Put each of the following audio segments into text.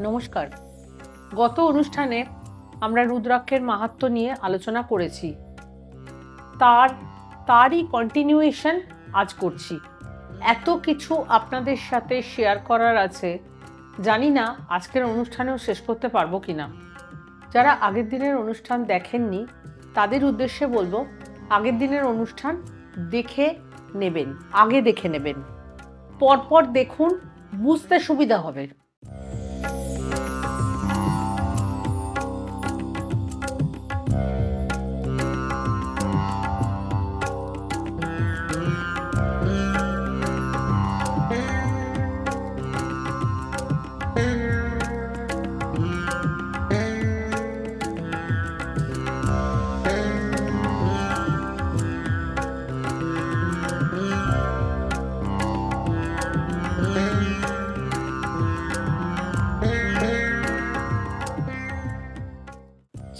নমস্কার। গত অনুষ্ঠানে আমরা রুদ্রাক্ষের মাহাত্ম্য নিয়ে আলোচনা করেছি। তার, তারই কন্টিনিউয়েশন আজ করছি। এত কিছু আপনাদের সাথে শেয়ার করার আছে, জানি না আজকের অনুষ্ঠানেও শেষ করতে পারব কিনা। যারা আগের দিনের অনুষ্ঠান দেখেননি, তাদের উদ্দেশ্যে বলব, আগের দিনের অনুষ্ঠান দেখে নেবেন, আগে দেখে নেবেন। পরপর দেখুন, বুঝতে সুবিধা হবে।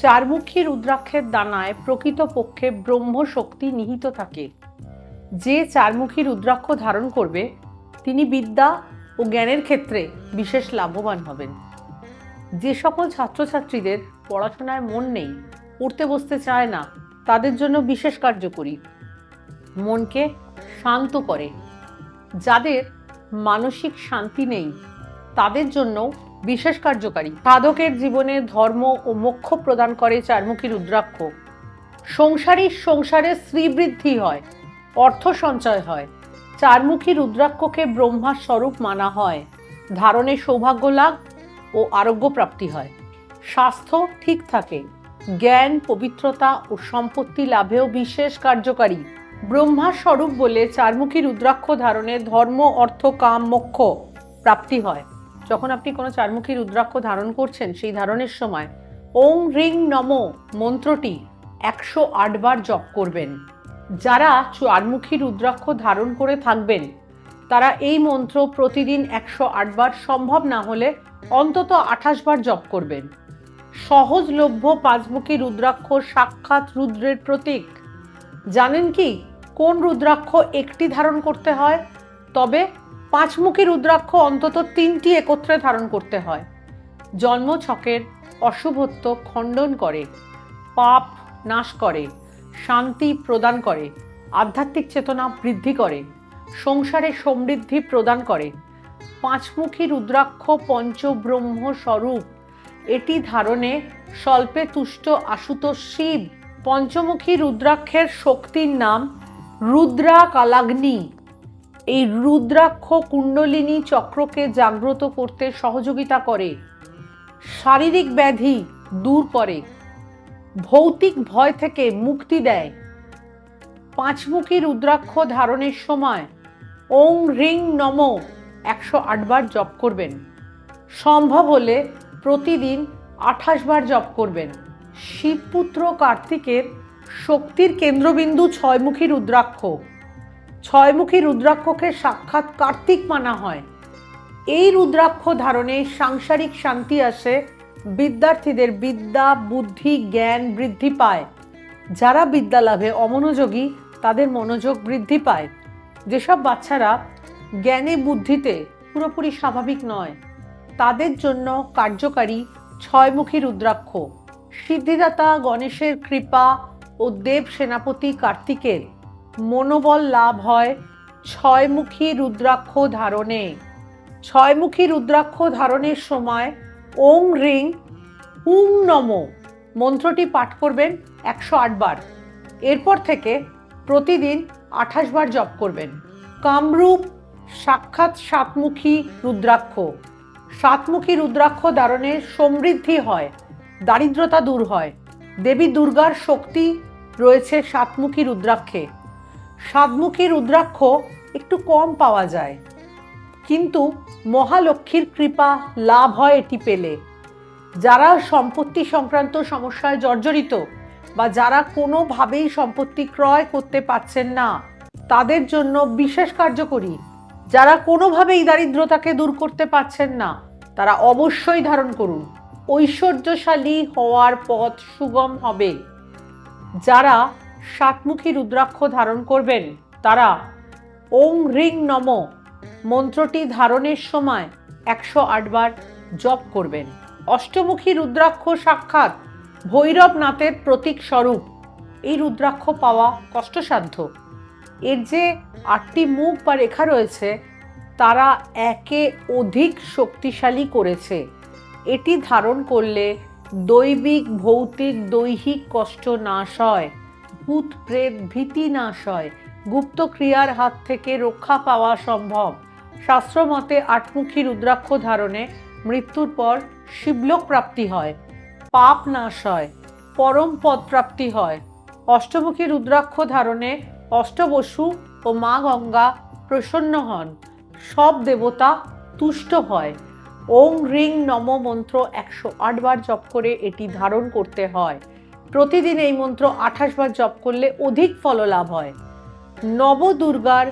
চারমুখী রুদ্রাক্ষের দানায় প্রকৃতপক্ষে ব্রহ্ম শক্তি নিহিত থাকে। যে চারমুখী রুদ্রাক্ষ ধারণ করবে, তিনি বিদ্যা ও জ্ঞানের ক্ষেত্রে বিশেষ লাভবান হবেন। যে সকল ছাত্রছাত্রীদের পড়াশোনায় মন নেই, পড়তে বসতে চায় না, তাদের জন্য বিশেষ কার্যকরী। মনকে শান্ত করে। যাদের মানসিক শান্তি নেই, তাদের জন্য বিশেষ কার্যকারী। সাধকের জীবনে ধর্ম ও মোক্ষ প্রদান করে চারমুখী রুদ্রাক্ষ। সংসারী সংসারে শ্রীবৃদ্ধি হয়, অর্থ সঞ্চয় হয়। চারমুখী রুদ্রাক্ষকে ব্রহ্মার স্বরূপ মানা হয়। ধারণে সৌভাগ্য লাভ ও আরোগ্য প্রাপ্তি হয়। স্বাস্থ্য ঠিক থাকে। জ্ঞান, পবিত্রতা ও সম্পত্তি লাভেও বিশেষ কার্যকারী। ব্রহ্মার স্বরূপ বলে চারমুখী রুদ্রাক্ষ ধারণে ধর্ম, অর্থ, কাম, মোক্ষ প্রাপ্তি হয়। যখন আপনি কোনো চারমুখী রুদ্রাক্ষ ধারণ করছেন, সেই ধারণের সময় ওং রিং নম মন্ত্রটি একশো আটবার জপ করবেন। যারা চারমুখী রুদ্রাক্ষ ধারণ করে থাকবেন, তারা এই মন্ত্র প্রতিদিন একশো আটবার সম্ভব না হলে অন্তত আঠাশ বার জপ করবেন। সহজলভ্য পাঁচমুখী রুদ্রাক্ষ সাক্ষাৎ রুদ্রের প্রতীক। জানেন কি? কোন রুদ্রাক্ষ একটি ধারণ করতে হয়? তবে পাঁচমুখী রুদ্রাক্ষ অন্তত তিনটি একত্রে ধারণ করতে হয়। জন্ম ছকের অশুভত্ব খণ্ডন করে, পাপ নাশ করে, শান্তি প্রদান করে, আধ্যাত্মিক চেতনা বৃদ্ধি করে, সংসারে সমৃদ্ধি প্রদান করে। পাঁচমুখী রুদ্রাক্ষ পঞ্চব্রহ্ম স্বরূপ, এটি ধারণে স্বল্পে তুষ্ট আশুতোষ শিব পঞ্চমুখী রুদ্রাক্ষের শক্তির নাম রুদ্রা কালাগ্নি এই রুদ্রাক্ষ কুণ্ডলিনী চক্রকে জাগ্রত করতে সহযোগিতা করে। শারীরিক ব্যাধি দূর করে। ভৌতিক ভয় থেকে মুক্তি দেয়। পাঁচমুখী রুদ্রাক্ষ ধারণের সময় ওং রিং নম একশো আটবার জপ করবেন। সম্ভব হলে প্রতিদিন আঠাশ বার জপ করবেন। শিবপুত্র কার্তিকের শক্তির কেন্দ্রবিন্দু ছয়মুখী রুদ্রাক্ষ। ছয়মুখী রুদ্রাক্ষকে সাক্ষাৎ কার্তিক মানা হয়। এই রুদ্রাক্ষ ধারণে সাংসারিক শান্তি আসে, বিদ্যার্থীদের বিদ্যা, বুদ্ধি, জ্ঞান বৃদ্ধি পায়। যারা বিদ্যা লাভে অমনোযোগী, তাদের মনোযোগ বৃদ্ধি পায়। যেসব বাচ্চারা জ্ঞানে বুদ্ধিতে পুরোপুরি স্বাভাবিক নয়, তাদের জন্য কার্যকারী ছয়মুখী রুদ্রাক্ষ। সিদ্ধিদাতা গণেশের কৃপা ও দেব সেনাপতি কার্তিকের মনোবল লাভ হয় ছয়মুখী রুদ্রাক্ষ ধারণে। ছয়মুখী রুদ্রাক্ষ ধারণের সময় ওং রিং উং নম মন্ত্রটি পাঠ করবেন একশো আটবার এরপর থেকে প্রতিদিন আঠাশ বার জপ করবেন। কামরূপ সাক্ষাৎ সাতমুখী রুদ্রাক্ষ। সাতমুখী রুদ্রাক্ষ ধারণে সমৃদ্ধি হয়, দারিদ্রতা দূর হয়। দেবী দুর্গার শক্তি রয়েছে সাতমুখী রুদ্রাক্ষে। সাতমুখী রুদ্রাক্ষ একটু কম পাওয়া যায়। কিন্তু মহালক্ষ্মীর কৃপা লাভ হয় এটি পেলে। যারা সম্পত্তি সংক্রান্ত সমস্যায় জর্জরিত বা যারা কোনোভাবেই সম্পত্তি ক্রয় করতে পারছেন না, তাদের জন্য বিশেষ কার্যকরী। যারা কোনোভাবেই দারিদ্রতাকে দূর করতে পারছেন না, তারা অবশ্যই ধারণ করুন, ঐশ্বর্যশালী হওয়ার পথ সুগম হবে। যারা সাতমুখী রুদ্রাক্ষ ধারণ করবেন। তারা, ওং রিং নম মন্ত্রটি ধারণের সময় একশো আটবার জপ করবেন। অষ্টমুখী রুদ্রাক্ষ সাক্ষাৎ ভৈরবনাথের প্রতীক স্বরূপ। এই রুদ্রাক্ষ পাওয়া কষ্টসাধ্য। এর যে আটটি মুখ বা রেখা রয়েছে, তারা একে অধিক শক্তিশালী করেছে। এটি ধারণ করলে দৈবিক, ভৌতিক, দৈহিক কষ্ট নাশ হয়। ভূত, প্রেত, ভীতি, নাশ হয়। গুপ্ত ক্রিয়ার হাত থেকে রক্ষা পাওয়া সম্ভব। শাস্ত্রমতে আটমুখী রুদ্রাক্ষ ধারণে মৃত্যুর পর শিবলোক প্রাপ্তি হয়, পাপ নাশ হয়, পরম পদ প্রাপ্তি হয়। অষ্টমুখী রুদ্রাক্ষ ধারণে অষ্টবসু ও মা গঙ্গা প্রসন্ন হন। সব দেবতা তুষ্ট হয়। ওং রিং নম মন্ত্র একশো আট বার জপ করে এটি ধারণ করতে হয়। প্রতিদিন এই মন্ত্র আঠাশ বার জপ করলে অধিক ফললাভ হয়। নবদুর্গার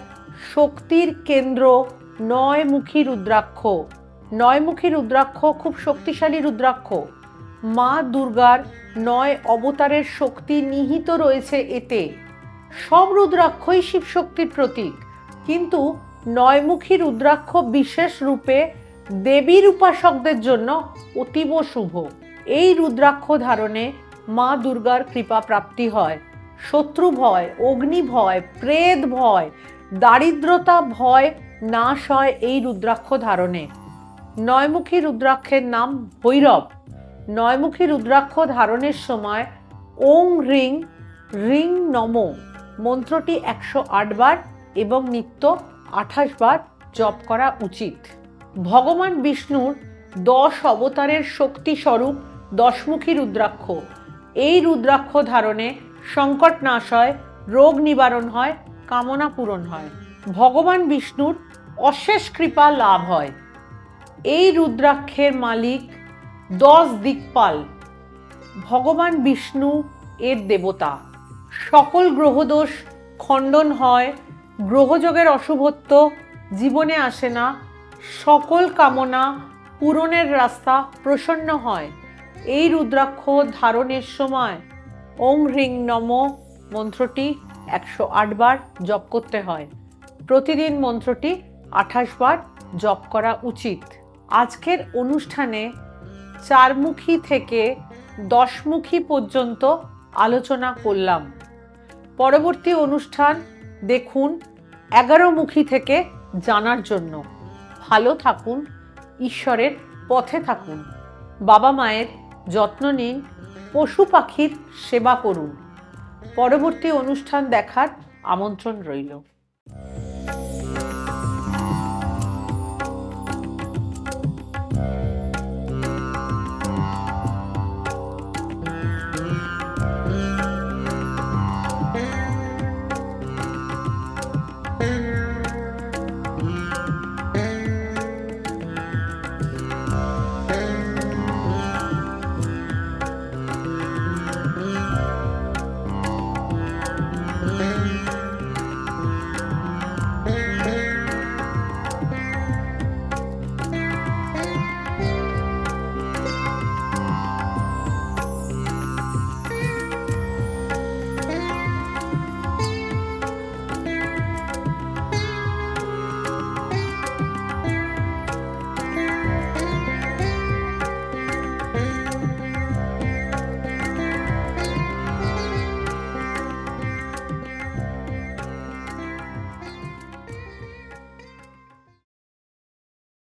শক্তির কেন্দ্র নয়মুখী রুদ্রাক্ষ। নয়মুখী রুদ্রাক্ষ খুব শক্তিশালী রুদ্রাক্ষ। মা দুর্গার নয় অবতারের শক্তি নিহিত রয়েছে এতে। সব রুদ্রাক্ষই শিবশক্তির প্রতীক। কিন্তু নয়মুখী রুদ্রাক্ষ বিশেষ রূপে দেবীর উপাসকদের জন্য অতীব শুভ। এই রুদ্রাক্ষ ধারণে মা দুর্গার কৃপা প্রাপ্তি হয়। শত্রু ভয়, অগ্নি ভয়, প্রেত ভয়, দারিদ্রতা ভয় নাশ হয় এই রুদ্রাক্ষ ধারণে। নয়মুখী রুদ্রাক্ষের নাম ভৈরব। নয়মুখী রুদ্রাক্ষ ধারণের সময় ওং রিং রিং নম মন্ত্রটি একশো বার এবং নিত্য আঠাশ বার জপ করা উচিত। ভগবান বিষ্ণুর দশ অবতারের শক্তি স্বরূপ দশমুখী রুদ্রাক্ষ। এই রুদ্রাক্ষ ধারণে সংকট নাশ হয় রোগ নিবারণ হয়, কামনা পূরণ হয়। ভগবান বিষ্ণুর অশেষ কৃপা লাভ হয়। এই রুদ্রাক্ষের মালিক দশ দিকপাল। ভগবান বিষ্ণু এর দেবতা। সকল গ্রহদোষ খণ্ডন হয়, গ্রহযোগের অশুভত্ব জীবনে আসে না, সকল কামনা পূরণের রাস্তা প্রসন্ন হয়। এই রুদ্রাক্ষ ধারণের সময় ওং হ্রিং নম মন্ত্রটি একশো বার জপ করতে হয়। প্রতিদিন মন্ত্রটি আঠাশ বার জপ করা উচিত। আজকের অনুষ্ঠানে চারমুখী থেকে দশমুখী পর্যন্ত আলোচনা করলাম। পরবর্তী অনুষ্ঠান দেখুন এগারো মুখী থেকে জানার জন্য। ভালো থাকুন, ঈশ্বরের পথে থাকুন। বাবা মায়ের যত্ন নিন পশু পাখির সেবা করুন। পরবর্তী অনুষ্ঠান দেখার আমন্ত্রণ রইল।